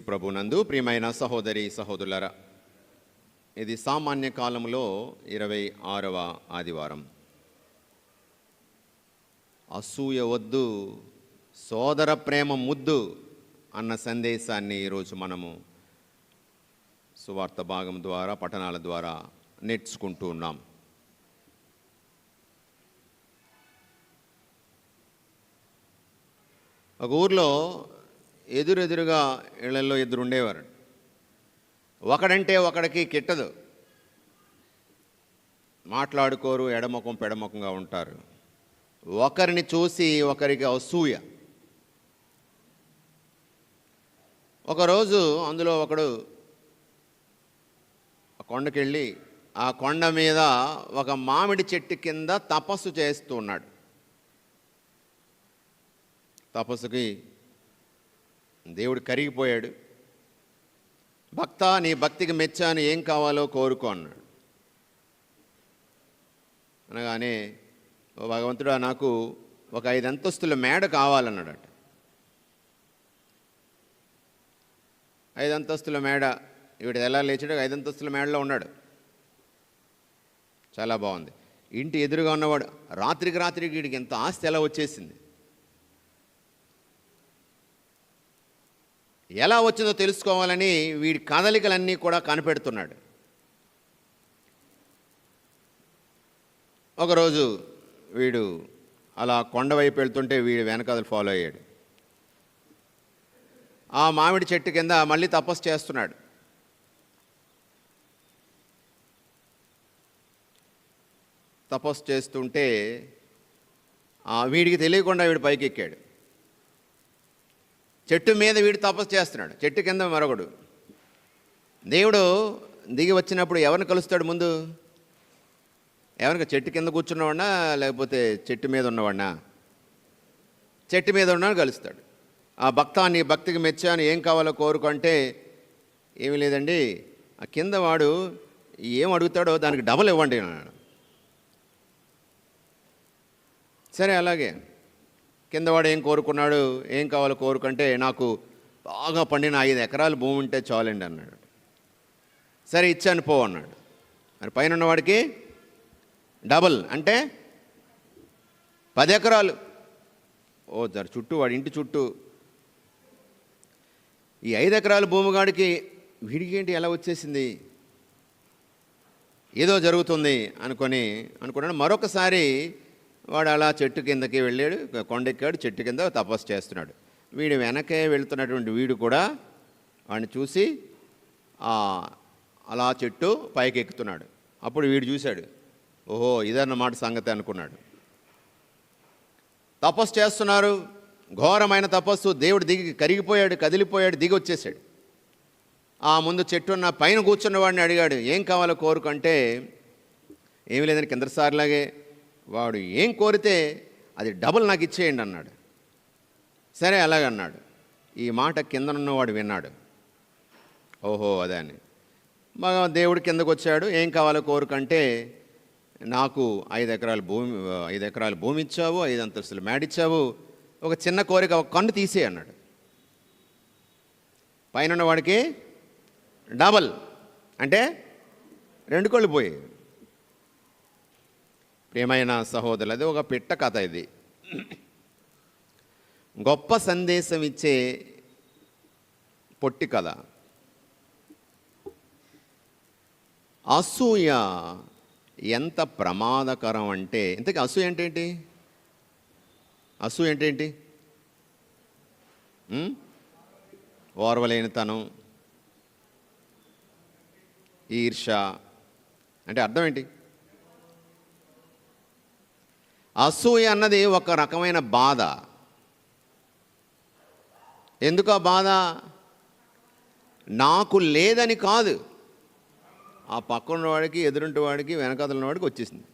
క్రీస్తు ప్రభునందు. ప్రియమైన సహోదరి సహోదరులరా ఇది సామాన్య కాలంలో ఇరవై ఆరవ ఆదివారం. అసూయ వద్దు సోదర ప్రేమ ముద్దు అన్న సందేశాన్ని ఈరోజు మనము సువార్త భాగం ద్వారా పఠనాల ద్వారా నేర్చుకుంటూ ఉన్నాం. ఒక ఊర్లో ఎదురెదురుగా ఇళ్ళలో ఇద్దరు ఉండేవారు. ఒకడంటే ఒకడికి కిట్టదు. మాట్లాడుకోరు ఎడమొఖం పెడముఖంగా ఉంటారు. ఒకరిని చూసి ఒకరికి అసూయ. ఒకరోజు అందులో ఒకడు కొండకెళ్ళి ఆ కొండ మీద ఒక మామిడి చెట్టు కింద తపస్సు చేస్తూ ఉన్నాడు. తపస్సుకి దేవుడు కరిగిపోయాడు. భక్త నీ భక్తికి మెచ్చాను ఏం కావాలో కోరుకో అన్నాడు. అనగానే "ఓ భగవంతుడా నాకు ఒక ఐదు అంతస్తుల మేడ కావాలన్నాడట. ఐదు అంతస్తుల మేడ వీడు ఎలా లేచాడు ఐదు అంతస్తుల మేడలో ఉన్నాడు. చాలా బాగుంది. ఇంటి ఎదురుగా ఉన్నవాడు రాత్రికి రాత్రికి వీడికి ఎంత ఆస్తి ఎలా వచ్చేసింది. ఎలా వచ్చిందో తెలుసుకోవాలని వీడి కదలికలన్నీ కూడా కనిపెడుతున్నాడు. ఒకరోజు వీడు అలా కొండ వైపు వెళ్తుంటే వీడు వెనకాదలు ఫాలో అయ్యాడు. ఆ మామిడి చెట్టు కింద మళ్ళీ తపస్సు చేస్తున్నాడు. తపస్సు చేస్తుంటే వీడికి తెలియకుండా వీడు పైకి ఎక్కాడు చెట్టు మీద వీడు తపస్సు చేస్తున్నాడు. చెట్టు కింద మరొకడు. దేవుడు దిగి వచ్చినప్పుడు ఎవరిని కలుస్తాడు ముందు? ఎవరికి? చెట్టు కింద కూర్చున్నవాడినా లేకపోతే చెట్టు మీద ఉన్నవాడినా? చెట్టు మీద ఉన్నాడు కలుస్తాడు. ఆ భక్త నీ భక్తికి మెచ్చాను ఏం కావాలో కోరుకుంటే ఏమీ లేదండి. ఆ కింద వాడు ఏం అడుగుతాడో దానికి డబల్ ఇవ్వండి అన్నాడు. సరే అలాగే. కిందవాడు ఏం కోరుకున్నాడు ఏం కావాలో కోరుకుంటే నాకు బాగా పండిన ఐదు ఎకరాలు భూమి ఉంటే చాలండి అన్నాడు. సరే ఇచ్చాను పో అన్నాడు. మరి పైన ఉన్నవాడికి డబల్ అంటే పది ఎకరాలు ఓ సార్ చుట్టూ వాడి ఇంటి చుట్టూ. ఈ ఐదు ఎకరాల భూమిగాడికి వీడికి ఏంటి ఎలా వచ్చేసింది? ఏదో జరుగుతుంది అనుకొని అనుకున్నాడు. మరొకసారి వాడు అలా చెట్టు కిందకి వెళ్ళాడు కొండెక్కాడు చెట్టు కింద తపస్సు చేస్తున్నాడు. వీడు వెనకే వెళుతున్నటువంటి వీడు కూడా వాడిని చూసి అలా చెట్టు పైకి ఎక్కుతున్నాడు అప్పుడు వీడు చూశాడు ఓహో ఇదన్నమాట సంగతి అనుకున్నాడు. తపస్సు చేస్తున్నారు ఘోరమైన తపస్సు దేవుడు దిగి కరిగిపోయాడు కదిలిపోయాడు దిగి వచ్చేసాడు ఆ ముందు చెట్టు ఉన్న పైన కూర్చున్న వాడిని అడిగాడు ఏం కావాలో కోరుకంటే ఏమి లేదని కిందసారిలాగే వాడు ఏం కోరితే అది డబుల్ నాకు ఇచ్చేయండి అన్నాడు. సరే అలాగన్నాడు ఈ మాట కిందనున్నవాడు విన్నాడు. ఓహో అదే అని. మగ దేవుడు కిందకు వచ్చాడు. ఏం కావాలో కోరుకంటే నాకు ఐదు ఎకరాల భూమి ఐదు ఎకరాల భూమి ఇచ్చావు ఐదు అంతస్తులు మేడిచ్చావు ఒక చిన్న కోరిక ఒక కన్ను తీసే అన్నాడు. పైన ఉన్నవాడికి డబల్. అంటే రెండు కళ్ళు పోయాయి. ప్రియమైన సహోదరులు అది ఒక పిట్ట కథ ఇది. గొప్ప సందేశం ఇచ్చే పొట్టి కథ. అసూయ ఎంత ప్రమాదకరం అంటే ఇంతకీ అసూయ అంటే ఏంటి? అసూయ అంటే ఏంటి? ఓర్వలేనితనం ఈర్ష అంటే అర్థం ఏంటి? అసూయ అన్నది ఒక రకమైన బాధ. ఎందుకు ఆ బాధ? నాకు లేదని కాదు. ఆ పక్కన వాడికి ఎదురుంటి వాడికి వెనకాతల వాడికి వచ్చేసింది.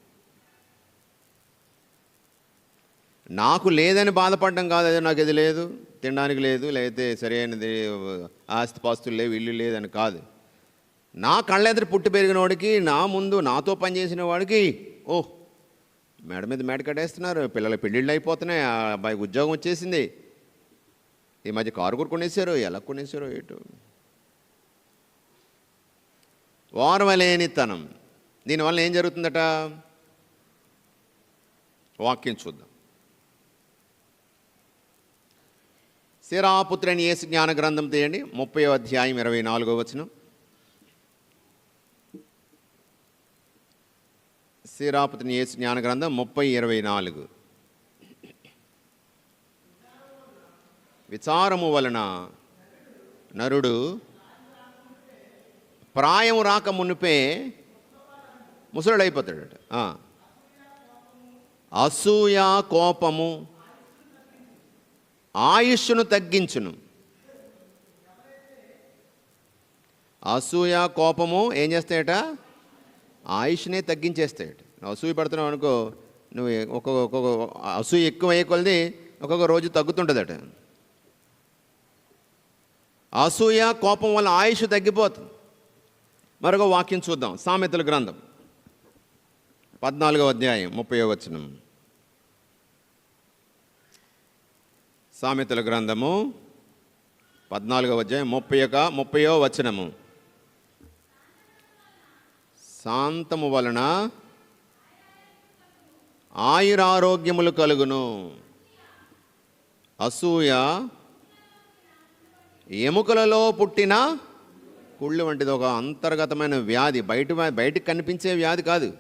నాకు లేదని బాధపడడం కాదు అదే నాకు ఇది లేదు తినడానికి లేదు లేకపోతే సరైనది ఆస్తి పాస్తులు లేవు ఇల్లు లేదని కాదు. నా కళ్ళెదురు పుట్టి పెరిగిన వాడికి నా ముందు నాతో పనిచేసిన వాడికి ఓ మేడ మీద మేడ కట్టేస్తున్నారు. పిల్లల పెళ్ళిళ్ళు అయిపోతున్నాయి. ఆ అబ్బాయికి ఉద్యోగం వచ్చేసింది. ఈ మధ్య కారు కూడా కొనేశారు. ఎలా కొనేశారో ఏటు. ఓర్వలేనితనం. దీనివల్ల ఏం జరుగుతుందట? వాక్యం చూద్దాం. సిరాపుత్రని ఏసు జ్ఞాన గ్రంథం తీయండి. ముప్పై అధ్యాయం ఇరవై నాలుగో వచనం. సీరాపతిని యేసు జ్ఞాన గ్రంథం ముప్పై ఇరవై నాలుగు. విచారము వలన నరుడు ప్రాయం రాక మునిపే ముసలుడైపోతాడు అసూయ కోపము ఆయుష్ను తగ్గించును. అసూయ కోపము ఏం చేస్తాయట? ఆయుష్నే తగ్గించేస్తాయట. అసూయ పడుతున్నావు అనుకో నువ్వు ఒక్కొక్క ఒక్కొక్క అసూయ ఎక్కువ అయ్యే కొలది ఒక్కొక్క రోజు తగ్గుతుంటుందట. అసూయ కోపం వల్ల ఆయుష్ తగ్గిపోతుంది. మరొక వాక్యం చూద్దాం సామెతల గ్రంథం. పద్నాలుగో అధ్యాయం ముప్పై వచనం. సామెతల గ్రంథము పద్నాలుగవ అధ్యాయం ముప్పై ఒక ముప్పయో వచనము. శాంతము వలన ఆయురారోగ్యములు కలుగును. అసూయ ఎముకలలో పుట్టిన కుళ్ళు వంటిది ఒక అంతర్గతమైన వ్యాధి. బయట బయటికి కనిపించే వ్యాధి కాదు.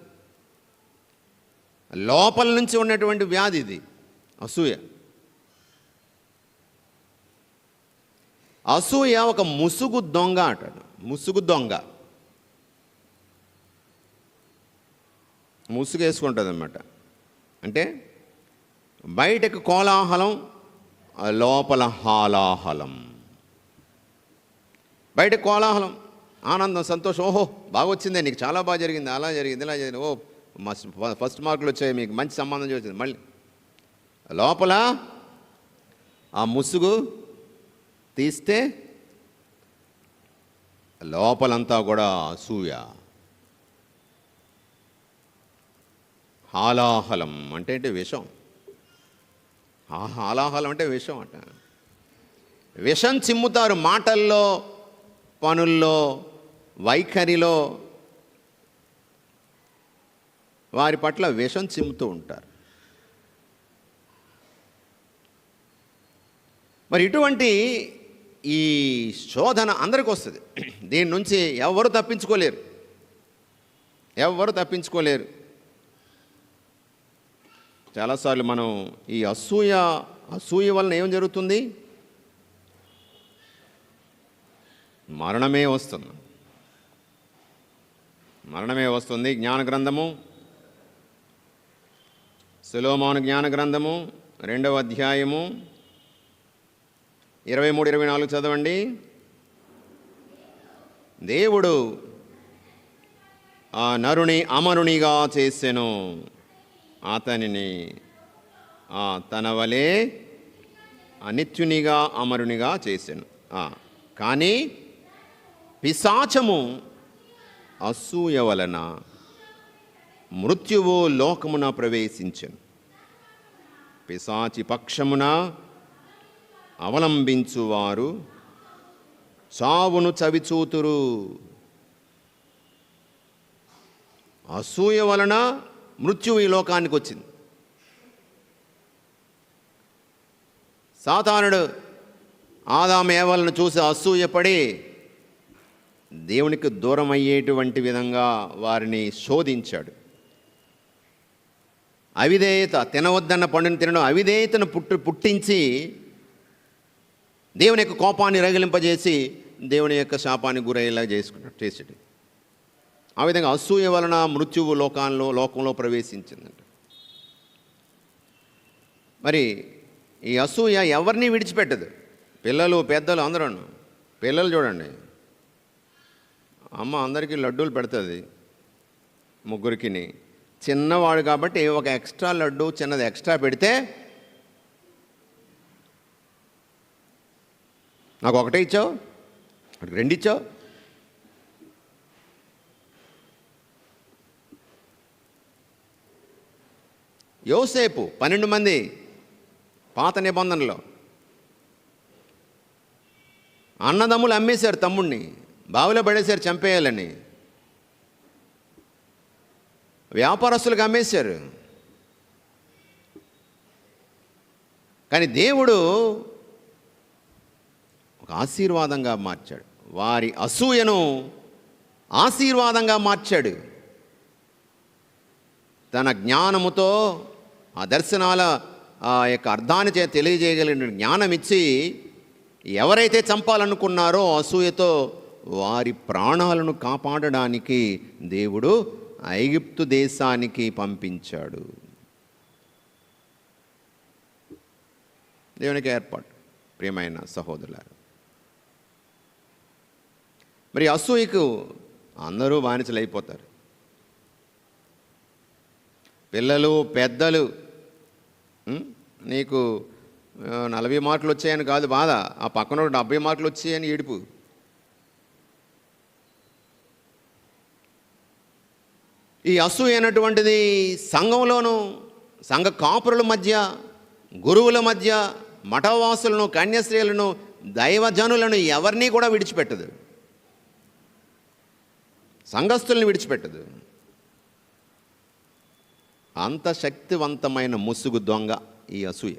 లోపల నుంచి ఉన్నటువంటి వ్యాధి ఇది. అసూయ. అసూయ ఒక ముసుగు దొంగ అంటాడు. ముసుగు దొంగ. ముసుగు వేసుకుంటుంది అన్నమాట అంటే బయటకు కోలాహలం లోపల హాలాహలం. బయట కోలాహలం ఆనందం సంతోషం ఓహో బాగా వచ్చిందే నీకు చాలా బాగా జరిగింది అలా జరిగింది ఇలా జరిగింది ఓ మస్ ఫస్ట్ మార్కులు వచ్చాయి మీకు మంచి సంబంధం చూసింది మళ్ళీ. లోపల ఆ ముసుగు తీస్తే లోపలంతా కూడా అసూయ. హాలాహలం అంటే అంటే విషం. ఆ హాలాహలం అంటే విషం అంట. విషం చిమ్ముతారు మాటల్లో పనుల్లో వైఖరిలో. వారి పట్ల విషం చిమ్ముతూ ఉంటారు. మరి ఇటువంటి ఈ శోధన అందరికి వస్తుంది. దీని నుంచి ఎవరు తప్పించుకోలేరు. ఎవరు తప్పించుకోలేరు. చాలాసార్లు మనం ఈ అసూయ అసూయ వలన ఏం జరుగుతుంది? మరణమే వస్తుంది. మరణమే వస్తుంది జ్ఞాన గ్రంథము. సులోమాను జ్ఞాన గ్రంథము రెండవ అధ్యాయము. ఇరవై మూడు ఇరవై నాలుగు చదవండి. దేవుడు ఆ నరుని అమరునిగా చేసెను. అతనిని ఆ, తన వలె అనిత్యునిగా అమరునిగా చేశాను కానీ పిశాచము అసూయ వలన మృత్యువు లోకమున ప్రవేశించను. పిశాచి పక్షమున అవలంబించువారు చావును చవిచూతురు. అసూయ వలన మృత్యువు ఈ లోకానికి వచ్చింది. సాతానుడు ఆదామేవలను చూసి అసూయపడి దేవునికి దూరం అయ్యేటువంటి విధంగా వారిని శోధించాడు. అవిధేయత తినవద్దన్న పండుని తినడం అవిధేయతను పుట్టు పుట్టించి దేవుని యొక్క కోపాన్ని రగిలింపజేసి దేవుని యొక్క శాపానికి గురయ్యేలా చేసుకున్నాడు చేసాడు ఆ విధంగా అసూయ వలన మృత్యువు లోకాల్లో లోకంలో ప్రవేశించిందంట. మరి ఈ అసూయ ఎవరిని విడిచిపెట్టదు? పిల్లలు పెద్దలు అందరూ పిల్లలు చూడండి. అమ్మ అందరికీ లడ్డూలు పెడుతుంది ముగ్గురికిని. చిన్నవాడు కాబట్టి ఒక ఎక్స్ట్రా లడ్డు చిన్నది ఎక్స్ట్రా పెడితే నాకు ఒకటే ఇచ్చావు? రెండు ఇచ్చావు? యోసేపు పన్నెండు మంది పాత నిబంధనలో అన్నదమ్ములు అమ్మేశారు తమ్ముడిని బావిలో పడేశారు చంపేయాలని. వ్యాపారస్తులకు అమ్మేశారు. కానీ దేవుడు ఒక ఆశీర్వాదంగా మార్చాడు. వారి అసూయను ఆశీర్వాదంగా మార్చాడు. తన జ్ఞానముతో ఆ దర్శనాల ఆ యొక్క అర్థాన్ని చే తెలియజేయగలిగిన జ్ఞానం ఇచ్చి ఎవరైతే చంపాలనుకున్నారో అసూయతో వారి ప్రాణాలను కాపాడడానికి దేవుడు ఐగుప్తు దేశానికి పంపించాడు. దేవునికి ఏర్పాటు ప్రియమైన సహోదరులారు. మరి అసూయకు అందరూ బానిసలైపోతారు. పిల్లలు పెద్దలు నీకు నలభై మార్కులు వచ్చాయని కాదు బాధ. ఆ పక్కన డెబ్బై మార్కులు వచ్చాయని ఏడుపు. ఈ అసూయ అనేటువంటిది సంఘంలోనూ సంఘ కాపురుల మధ్య గురువుల మధ్య మఠవాసులను కన్యశ్రీలను దైవజనులను ఎవరినీ కూడా విడిచిపెట్టదు. సంఘస్థుల్ని విడిచిపెట్టదు. అంత శక్తివంతమైన ముసుగు దొంగ ఈ అసూయ.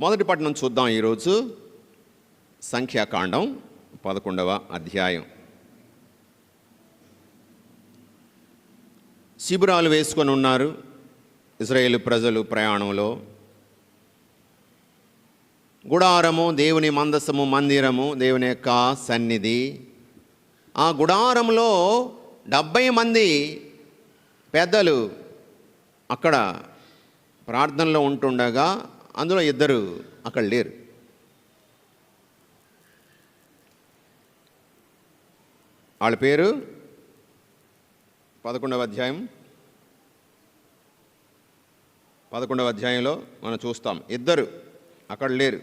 మొదటి పట్టణం చూద్దాం ఈరోజు. సంఖ్యాకాండం పదకొండవ అధ్యాయం. శిబిరాలు వేసుకొని ఉన్నారు ఇజ్రాయేల్ ప్రజలు ప్రయాణంలో. గుడారము దేవుని మందసము మందిరము దేవుని యొక్క సన్నిధి. ఆ గుడారంలో డెబ్బై మంది పెద్దలు అక్కడ ప్రార్థనలో ఉంటుండగా అందులో ఇద్దరు అక్కడ లేరు. వాళ్ళ పేరు పదకొండవ అధ్యాయం. పదకొండవ అధ్యాయంలో మనం చూస్తాం. ఇద్దరు అక్కడ లేరు.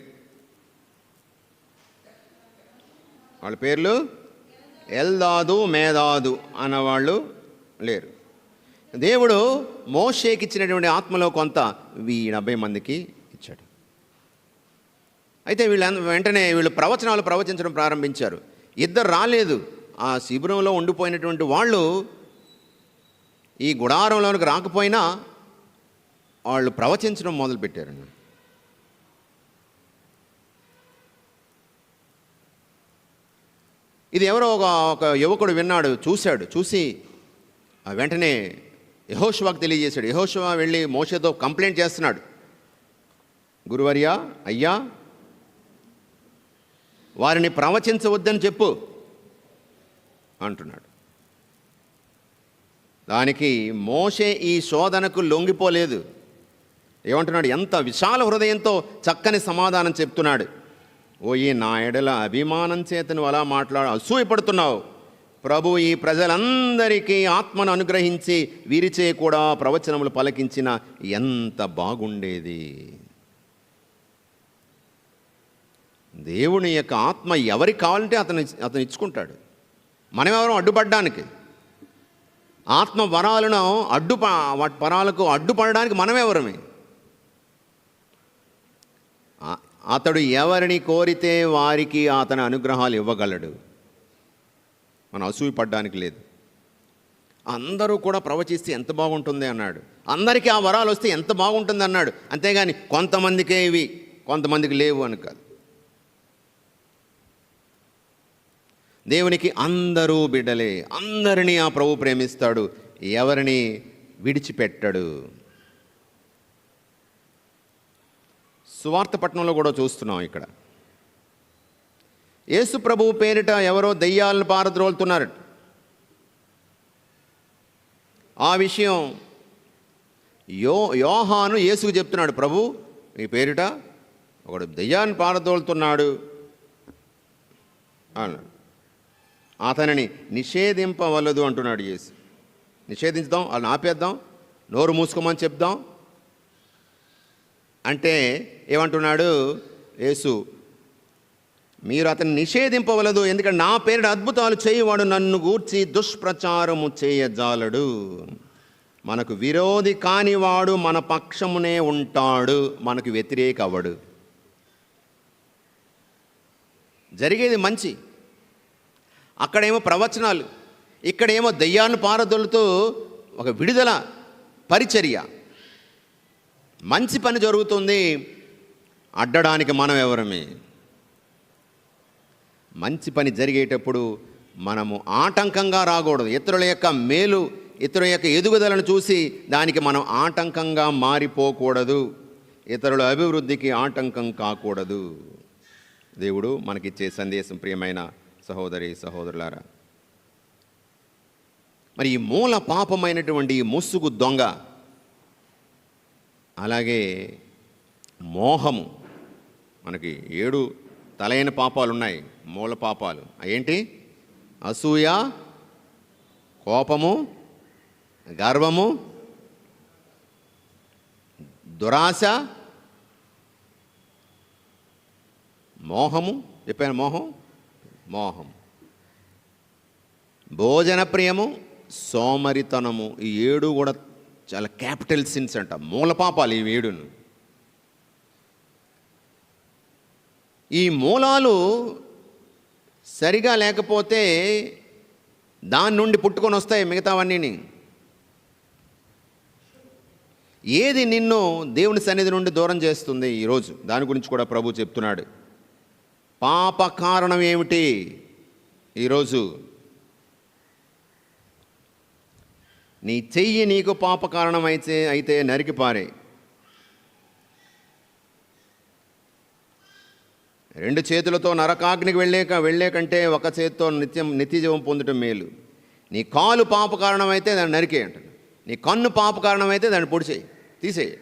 వాళ్ళ పేర్లు ఎల్దాదు మేదాదు అన్నవాళ్ళు లేరు. దేవుడు మోషేకి ఇచ్చినటువంటి ఆత్మలో కొంత ఈ డెబ్బై మందికి ఇచ్చాడు. అయితే వీళ్ళ వెంటనే వీళ్ళు ప్రవచనాలు ప్రవచించడం ప్రారంభించారు. ఇద్దరు రాలేదు. ఆ శిబిరంలో ఉండిపోయినటువంటి వాళ్ళు ఈ గుడారంలోనికి రాకపోయినా వాళ్ళు ప్రవచించడం మొదలుపెట్టారండి ఇది ఎవరో ఒక ఒక యువకుడు విన్నాడు చూశాడు చూసి ఆ వెంటనే యహోశివాకు తెలియజేశాడు. యహోశివా వెళ్ళి మోషతో కంప్లైంట్ చేస్తున్నాడు. గురువర్యా అయ్యా వారిని ప్రవచించవద్దని చెప్పు అంటున్నాడు. దానికి మోషే ఈ శోధనకు లొంగిపోలేదు. ఏమంటున్నాడు? ఎంత విశాల హృదయంతో చక్కని సమాధానం చెప్తున్నాడు. ఓ ఈ నా ఎడల అభిమానం చేత నువ్వు అలా మాట్లాడు అసూయపడుతున్నావు. ప్రభు ఈ ప్రజలందరికీ ఆత్మను అనుగ్రహించి వీరిచే కూడా ప్రవచనములు పలకించిన ఎంత బాగుండేది. దేవుని యొక్క ఆత్మ ఎవరికి కావాలంటే అతను అతను ఇచ్చుకుంటాడు. మనమెవరం అడ్డుపడడానికి? ఆత్మ వరాలను అడ్డు వాటి వరాలకు అడ్డుపడడానికి మనమెవరమే? అతడు ఎవరిని కోరితే వారికి అతని అనుగ్రహాలు ఇవ్వగలడు. మనం అసూయపడడానికి లేదు. అందరూ కూడా ప్రవచిస్తే ఎంత బాగుంటుంది అన్నాడు. అందరికీ ఆ వరాలు వస్తే ఎంత బాగుంటుంది అన్నాడు. అంతేగాని కొంతమందికే ఇవి కొంతమందికి లేవు అని కాదు. దేవునికి అందరూ బిడ్డలే. అందరినీ ఆ ప్రభు ప్రేమిస్తాడు. ఎవరిని విడిచిపెట్టడు? సువార్త పట్టణంలో కూడా చూస్తున్నాం ఇక్కడ. యేసు ప్రభువు పేరిట ఎవరో దెయ్యాలను పారద్రోలుతున్నారు. ఆ విషయం యో యోహాను యేసుకు చెప్తున్నాడు ప్రభు మీ పేరిట ఒకడు దెయ్యాన్ని పారదోలుతున్నాడు అన్నాడు. అతనిని నిషేధింపవలదు అంటున్నాడు యేసు. నిషేధించుదాం వాళ్ళని ఆపేద్దాం నోరు మూసుకోమని చెప్దాం. అంటే ఏమంటున్నాడు? యేసు మీరు అతన్ని నిషేధింపవలదు ఎందుకంటే నా పేరుడు అద్భుతాలు చేయవాడు నన్ను గూర్చి దుష్ప్రచారము చేయజాలడు. మనకు విరోధి కానివాడు మన పక్షమునే ఉంటాడు మనకు వ్యతిరేక అవడు జరిగేది మంచి. అక్కడేమో ప్రవచనాలు ఇక్కడేమో దయ్యాన్ని పారదొలుతూ ఒక విడుదల పరిచర్య. మంచి పని జరుగుతుంది అడ్డడానికి మనం ఎవరమే మంచి పని జరిగేటప్పుడు మనము ఆటంకంగా రాకూడదు. ఇతరుల యొక్క మేలు ఇతరుల యొక్క ఎదుగుదలను చూసి దానికి మనం ఆటంకంగా మారిపోకూడదు. ఇతరుల అభివృద్ధికి ఆటంకం కాకూడదు. దేవుడు మనకిచ్చే సందేశం ప్రియమైన సహోదరి సహోదరులారా మరి ఈ మూల పాపమైనటువంటి ఈ ముసుగు దొంగ అలాగే మోహము మనకి ఏడు తలైన పాపాలు ఉన్నాయి మూల పాపాలు. ఏంటి అసూయ కోపము గర్వము దురాశ మోహము. చెప్పాను మోహం? మోహం. భోజన ప్రియము సోమరితనము. ఈ ఏడు కూడా చాలా క్యాపిటల్ సిన్స్ అంట. మూల పాపాలు ఈ ఏడును. ఈ మూలాలు సరిగా లేకపోతే దాని నుండి పుట్టుకొని వస్తాయి మిగతావన్నీని. ఏది నిన్ను దేవుని సన్నిధి నుండి దూరం చేస్తుంది ఈరోజు దాని గురించి కూడా ప్రభు చెప్తున్నాడు. పాప కారణం ఏమిటి ఈరోజు నీ చెయ్యి నీకు పాప కారణం అయితే అయితే నరికి రెండు చేతులతో నరకాగ్నికి వెళ్ళేక వెళ్ళే కంటే ఒక చేతితో నిత్యం నిత్యజీవం పొందటం మేలు. నీ కాలు పాప కారణమైతే దాన్ని నరికే అంటాడు నీ కన్ను పాప కారణమైతే దాన్ని పొడిచేయి తీసేయి.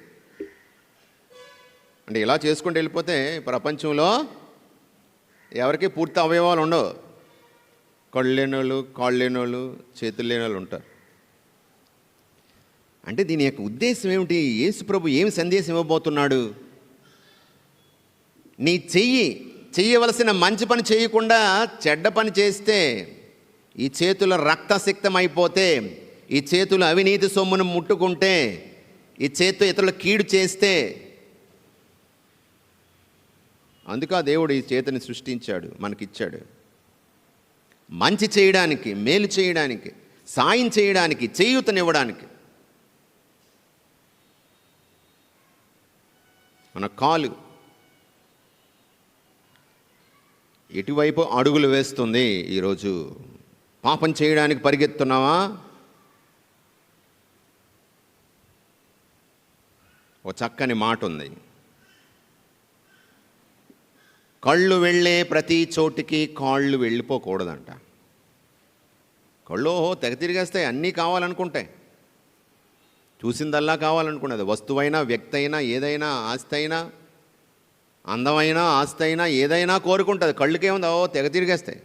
అంటే ఇలా చేసుకుంటూ వెళ్ళిపోతే ప్రపంచంలో ఎవరికి పూర్తి అవయవాలు ఉండవు. కళ్ళు లేని వాళ్ళు కాళ్ళు లేని వాళ్ళు చేతులు లేని వాళ్ళు ఉంటారు. అంటే దీని యొక్క ఉద్దేశం ఏమిటి? యేసు ప్రభు ఏమి సందేశం ఇవ్వబోతున్నాడు? నీ చెయ్యి చేయవలసిన మంచి పని చేయకుండా చెడ్డ పని చేస్తే ఈ చేతులు రక్తసిక్తమైపోతే అయిపోతే ఈ చేతులు అవినీతి సొమ్మును ముట్టుకుంటే ఈ చేతు ఇతరుల కీడు చేస్తే అందుక దేవుడు ఈ చేతిని సృష్టించాడు మనకిచ్చాడు. మంచి చేయడానికి మేలు చేయడానికి సాయం చేయడానికి చేయూతనివ్వడానికి. మన కాలు ఎటువైపు అడుగులు వేస్తుంది ఈరోజు? పాపం చేయడానికి పరిగెత్తున్నావా? ఒక చక్కని మాట ఉంది కళ్ళు వెళ్ళే ప్రతి చోటికి కాళ్ళు వెళ్ళిపోకూడదంట. కళ్ళు తెగ తిరిగేస్తాయి అన్నీ కావాలనుకుంటాయి చూసిందల్లా కావాలనుకున్నది వస్తువైనా వ్యక్తి అయినా ఏదైనా ఆస్తి అయినా అందమైన ఆస్తి అయినా ఏదైనా కోరుకుంటుంది. కళ్ళుకేముందో? ఓ తెగ తిరిగేస్తాయి.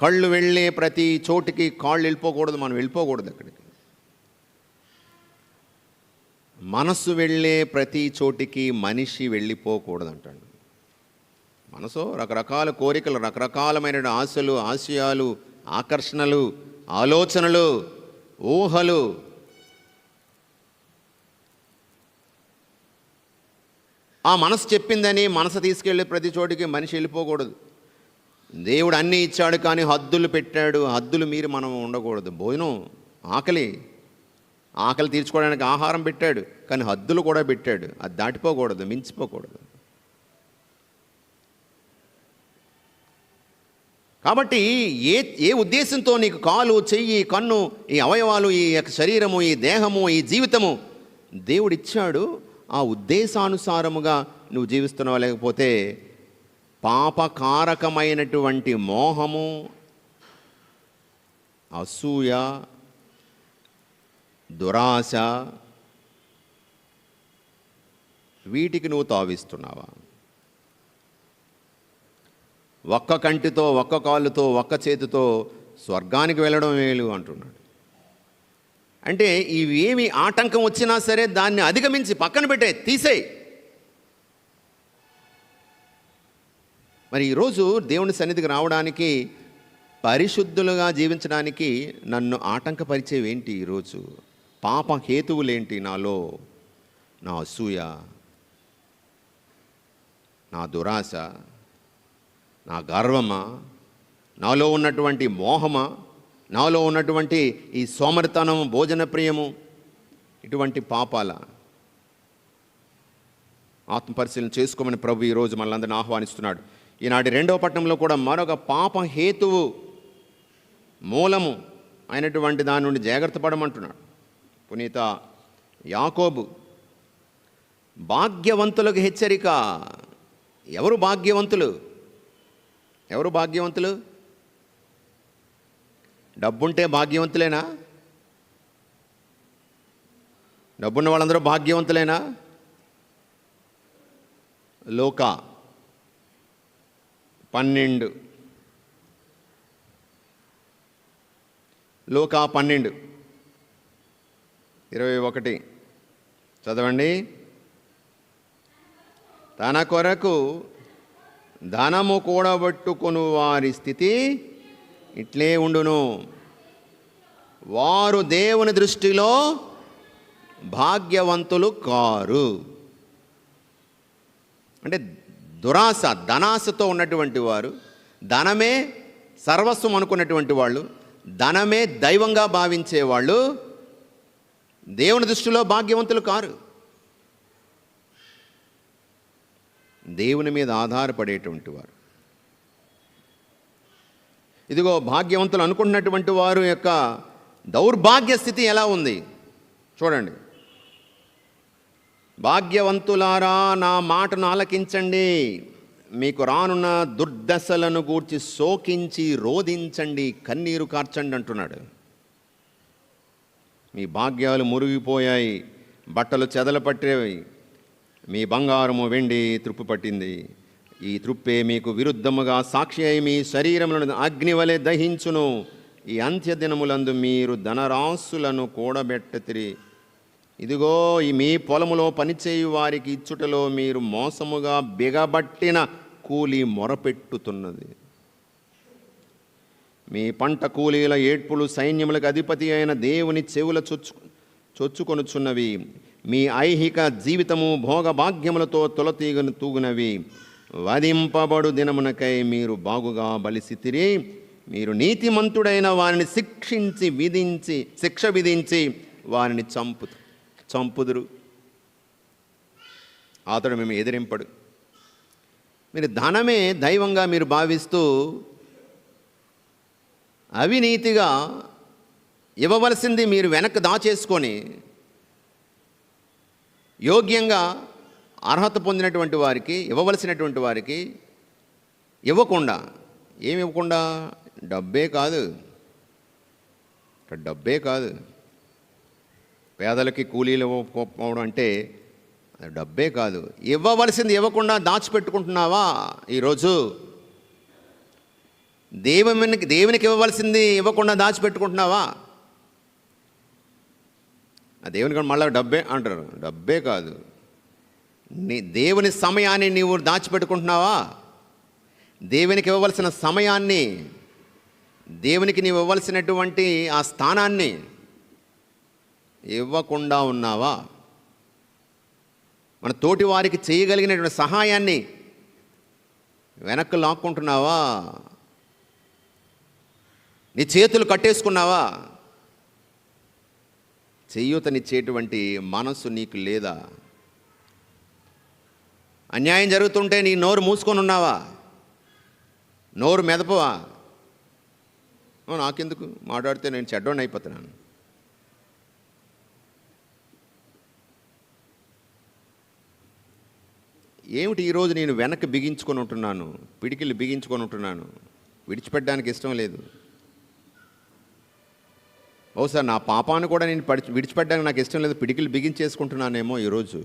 కళ్ళు వెళ్ళే ప్రతి చోటికి కాళ్ళు వెళ్ళిపోకూడదు మనం వెళ్ళిపోకూడదు అక్కడికి. మనస్సు వెళ్ళే ప్రతి చోటికి మనిషి వెళ్ళిపోకూడదు అంటాడు మనసు రకరకాల కోరికలు రకరకాలమైన ఆశలు ఆశయాలు ఆకర్షణలు ఆలోచనలు ఊహలు ఆ మనసు చెప్పిందని మనసు తీసుకెళ్ళే ప్రతి చోటికి మనిషి వెళ్ళిపోకూడదు. దేవుడు అన్నీ ఇచ్చాడు కానీ హద్దులు పెట్టాడు. హద్దులు మీరు మనం ఉండకూడదు. భోజనం ఆకలి. ఆకలి తీర్చుకోవడానికి ఆహారం పెట్టాడు కానీ హద్దులు కూడా పెట్టాడు. అది దాటిపోకూడదు మించిపోకూడదు. కాబట్టి ఏ ఏ ఉద్దేశంతో నీకు కాలు చెయ్యి కన్ను ఈ అవయవాలు ఈ యొక్క శరీరము ఈ దేహము ఈ జీవితము దేవుడిచ్చాడు ఆ ఉద్దేశానుసారముగా నువ్వు జీవిస్తున్నావు లేకపోతే పాపకారకమైనటువంటి మోహము అసూయ దురాశ వీటికి నువ్వు తావిస్తున్నావా? ఒక్క కంటితో ఒక్క కాలుతో ఒక్క చేతితో స్వర్గానికి వెళ్ళడం మేలు అంటున్నాడు. అంటే ఇవి ఏమి ఆటంకం వచ్చినా సరే దాన్ని అధిగమించి పక్కన పెట్టే తీసేయి. మరి ఈరోజు దేవుని సన్నిధికి రావడానికి పరిశుద్ధులుగా జీవించడానికి నన్ను ఆటంకపరిచేవేంటి ఈరోజు? పాప హేతువులేంటి నాలో? నా అసూయ నా దురాశ నా గర్వమా? నాలో ఉన్నటువంటి మోహమా? నాలో ఉన్నటువంటి ఈ సోమరితనం భోజన ప్రియము ఇటువంటి పాపాల ఆత్మపరిశీలన చేసుకోమని ప్రభు ఈరోజు మనందరిని ఆహ్వానిస్తున్నాడు. ఈనాటి రెండవ పట్టణంలో కూడా మరొక పాప హేతువు మూలము అయినటువంటి దాని నుండి జాగ్రత్త పడమంటున్నాడు. పునీత యాకోబు భాగ్యవంతులకు హెచ్చరిక. ఎవరు భాగ్యవంతులు? ఎవరు భాగ్యవంతులు? డబ్బుంటే భాగ్యవంతులేనా? డబ్బున్న వాళ్ళందరూ భాగ్యవంతులేనా? లోక పన్నెండు. లోక పన్నెండు. ఇరవై ఒకటి. చదవండి. తన కొరకు ధనము కూడబట్టుకొను వారి స్థితి ఇట్లే ఉండును. వారు దేవుని దృష్టిలో భాగ్యవంతులు కారు. అంటే దురాశ ధనాశతో ఉన్నటువంటి వారు ధనమే సర్వస్వం అనుకున్నటువంటి వాళ్ళు ధనమే దైవంగా భావించేవాళ్ళు దేవుని దృష్టిలో భాగ్యవంతులు కారు. దేవుని మీద ఆధారపడేటువంటి వారు. ఇదిగో భాగ్యవంతులు అనుకుంటున్నటువంటి వారు యొక్క దౌర్భాగ్య స్థితి ఎలా ఉంది? చూడండి. భాగ్యవంతులారా నా మాటను ఆలకించండి. మీకు రానున్న దుర్దశలను గూర్చి శోకించి రోధించండి కన్నీరు కార్చండి అంటున్నాడు. మీ భాగ్యాలు మురిగిపోయాయి బట్టలు చెదలపట్టేవి మీ బంగారము వెండి త్రుప్పు పట్టింది. ఈ తృప్పే మీకు విరుద్ధముగా సాక్షి అయి మీ శరీరములను అగ్నివలె దహించును. ఈ అంత్యదినములందు మీరు ధనరాశులను కూడబెట్టతిరి. ఇదిగో ఈ మీ పొలములో పనిచేయు వారికి ఇచ్చుటలో మీరు మోసముగా బిగబట్టిన కూలి మొరపెట్టుతున్నది. మీ పంట కూలీల ఏడ్పులు సైన్యములకు అధిపతి అయిన దేవుని చెవుల చొచ్చు చొచ్చుకొనుచున్నవి. మీ ఐహిక జీవితము భోగభాగ్యములతో తులతీగను తొలతీగను తూగునవి. వధింపబడు దినమునకై మీరు బాగుగా బలిసితిరి మీరు నీతిమంతుడైన వారిని శిక్షించి విధించి శిక్ష విధించి వారిని చంపు చంపుదురు. అతడు మేము ఎదిరింపడు. మీరు ధనమే దైవంగా మీరు భావిస్తూ అవినీతిగా ఇవ్వవలసింది మీరు వెనక్కి దాచేసుకొని యోగ్యంగా అర్హత పొందినటువంటి వారికి ఇవ్వవలసినటువంటి వారికి ఇవ్వకుండా ఏమి ఇవ్వకుండా? డబ్బే కాదు. డబ్బే కాదు. పేదలకి కూలీలు ఇవ్వకపోవడం అంటే అది డబ్బే కాదు. ఇవ్వవలసింది ఇవ్వకుండా దాచిపెట్టుకుంటున్నావా ఈరోజు? దేవునికి దేవునికి ఇవ్వవలసింది ఇవ్వకుండా దాచిపెట్టుకుంటున్నావా? ఆ దేవునికి మళ్ళీ డబ్బే అంటారు. డబ్బే కాదు. నీ దేవుని సమయాన్ని నీవు దాచిపెట్టుకుంటున్నావా? దేవునికి ఇవ్వవలసిన సమయాన్ని దేవునికి నీవు ఇవ్వవలసినటువంటి ఆ స్థానాన్ని ఇవ్వకుండా ఉన్నావా? మన తోటి వారికి చేయగలిగినటువంటి సహాయాన్ని వెనక్కి లాక్కుంటున్నావా? నీ చేతులు కట్టేసుకున్నావా? చేయూతనిచ్చేటువంటి మనస్సు నీకు లేదా? అన్యాయం జరుగుతుంటే నీ నోరు మూసుకొని ఉన్నావా? నోరు మెదపవా? నాకెందుకు? మాట్లాడితే నేను చెడ్డోని అయిపోతున్నాను. ఏమిటి ఈరోజు నేను వెనక్కి బిగించుకొని ఉంటున్నాను? పిడికిలు బిగించుకొని ఉంటున్నాను. విడిచిపెట్టడానికి ఇష్టం లేదు. బహుశా నా పాపాన్ని కూడా నేను పడి విడిచిపెట్టడానికి నాకు ఇష్టం లేదు. పిడికిలు బిగించేసుకుంటున్నానేమో ఈరోజు.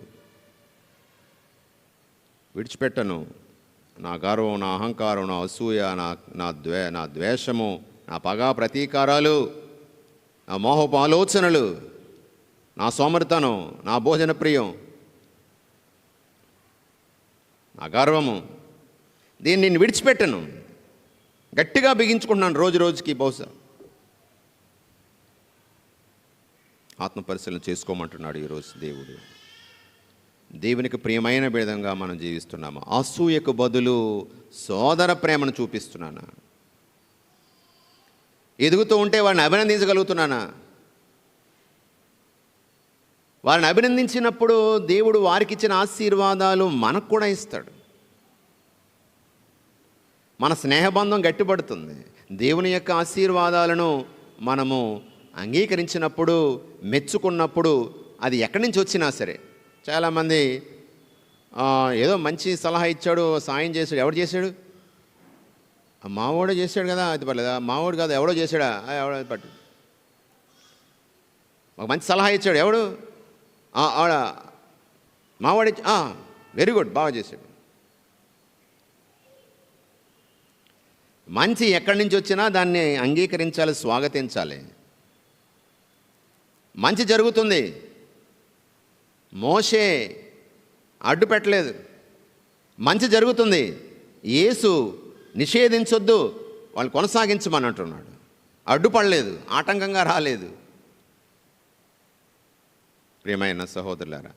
విడిచిపెట్టను. నా గర్వం నా అహంకారం నా అసూయ నా నా ద్వే నా ద్వేషము నా పగా ప్రతీకారాలు నా మోహపు ఆలోచనలు నా సోమరితనం నా భోజన ప్రియం నా గర్వము. దీన్ని నేను విడిచిపెట్టను. గట్టిగా బిగించుకుంటున్నాను రోజు రోజుకి బహుశా. ఆత్మ పరిశీలన చేసుకోమంటున్నాడు ఈరోజు దేవుడు. దేవునికి ప్రియమైన విధంగా మనం జీవిస్తున్నాము. అసూయకు బదులు సోదర ప్రేమను చూపిస్తున్నానా? ఎదుగుతూ ఉంటే వారిని అభినందించగలుగుతున్నానా? వారిని అభినందించినప్పుడు దేవుడు వారికి ఇచ్చిన ఆశీర్వాదాలు మనకు కూడా ఇస్తాడు. మన స్నేహబంధం గట్టిపడుతుంది. దేవుని యొక్క ఆశీర్వాదాలను మనము అంగీకరించినప్పుడు మెచ్చుకున్నప్పుడు అది ఎక్కడి నుంచి వచ్చినా సరే చాలామంది ఏదో మంచి సలహా ఇచ్చాడు సాయం చేశాడు ఎవడు చేశాడు? మావోడే చేశాడు కదా అది పర్లేదా? మావోడు కాదు ఎవడో చేశాడా? ఎవడో పట్టు. ఒక మంచి సలహా ఇచ్చాడు ఎవడు? ఆడ మావాడి వెరీ గుడ్ బాగా చేశాడు. మంచి ఎక్కడి నుంచి వచ్చినా దాన్ని అంగీకరించాలి స్వాగతించాలి. మంచి జరుగుతుంది. మోషే అడ్డు పెట్టలేదు. మంచి జరుగుతుంది. యేసు నిషేధించొద్దు వాళ్ళు కొనసాగించమని అంటున్నాడు అడ్డుపడలేదు ఆటంకంగా రాలేదు. ప్రియమైన సహోదరులారా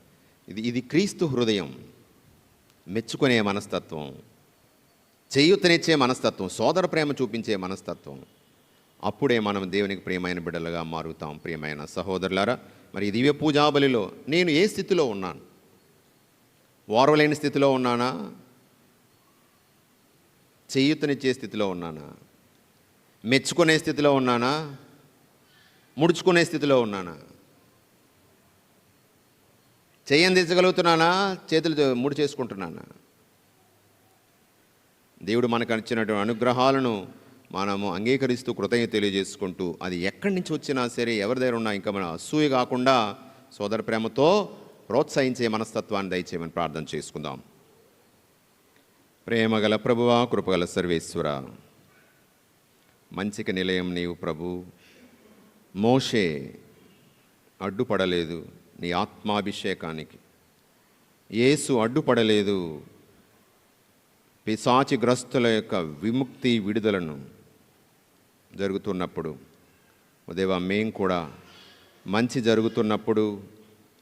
ఇది ఇది క్రీస్తు హృదయం. మెచ్చుకునే మనస్తత్వం చేయూతనిచ్చే మనస్తత్వం సోదర ప్రేమ చూపించే మనస్తత్వం. అప్పుడే మనం దేవునికి ప్రియమైన బిడ్డలుగా మారుతాం. ప్రియమైన సహోదరులారా మరి ఈ దివ్య పూజాబలిలో నేను ఏ స్థితిలో ఉన్నాను? ఓర్వలేని స్థితిలో ఉన్నానా? చేయూతనిచ్చే స్థితిలో ఉన్నానా? మెచ్చుకునే స్థితిలో ఉన్నానా? ముడుచుకునే స్థితిలో ఉన్నానా? చేయందించగలుగుతున్నానా చేతులు ముడి చేసుకుంటున్నానా? దేవుడు మనకు ఇచ్చినటువంటి అనుగ్రహాలను మనము అంగీకరిస్తూ కృతజ్ఞత తెలియజేసుకుంటూ అది ఎక్కడి నుంచి వచ్చినా సరే ఎవరి దగ్గర ఉన్నా ఇంకా మన అసూయ కాకుండా సోదర ప్రేమతో ప్రోత్సహించే మనస్తత్వాన్ని దయచేయమని ప్రార్థన చేసుకుందాం. ప్రేమగల ప్రభువా కృపగల సర్వేశ్వర మంచికి నిలయం నీవు ప్రభు. మోషే అడ్డుపడలేదు నీ ఆత్మాభిషేకానికి. యేసు అడ్డుపడలేదు పిశాచి గ్రస్తుల యొక్క విముక్తి విడుదలను. జరుగుతున్నప్పుడు దేవా మేము కూడా మంచి జరుగుతున్నప్పుడు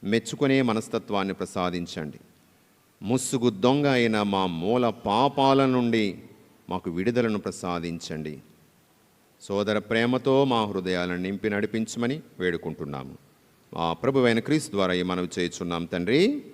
మెచ్చుకునే మనస్తత్వాన్ని ప్రసాదించండి. ముసుగు దొంగ అయిన మా మూల పాపాల నుండి మాకు విడుదలను ప్రసాదించండి. సోదర ప్రేమతో మా హృదయాలను నింపి నడిపించమని వేడుకుంటున్నాము. మా ప్రభువైన క్రీస్తు ద్వారా ఈ మనవి చేయుచున్నాం తండ్రి.